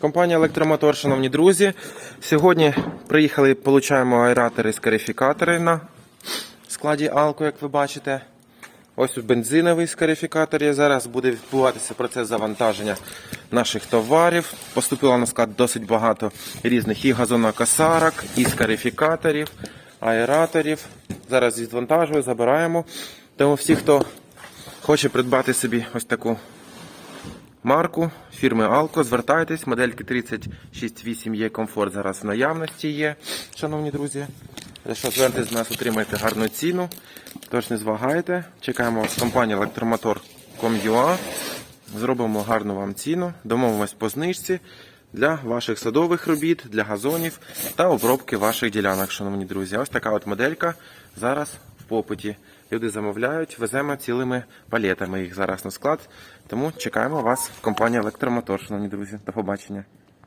Компанія Електромотор, шановні друзі. Сьогодні приїхали, получаємо аератори з карифікатори на складі Алко, як ви бачите. Ось бензиновий скарифікатор є. Зараз буде відбуватися процес завантаження наших товарів. Поступило на склад досить багато різних і газонокосарок, і скарифікаторів, аераторів. Зараз відвантажую, забираємо. Тому всі, хто хоче придбати собі ось таку марку фірми Алко. Звертайтесь, модельки 368 є комфорт зараз в наявності є, шановні друзі. Якщо звертайтесь до нас, отримаєте гарну ціну. Тож не звагайте. Чекаємо вас компанія електромотор.com.ua. Зробимо гарну вам ціну, домовимось по знижці для ваших садових робіт, для газонів та обробки ваших ділянок, шановні друзі. Ось така от моделька зараз попиті. Люди замовляють, веземо цілими палетами їх зараз на склад. Тому чекаємо вас в компанії Електромотор, шановні друзі. До побачення.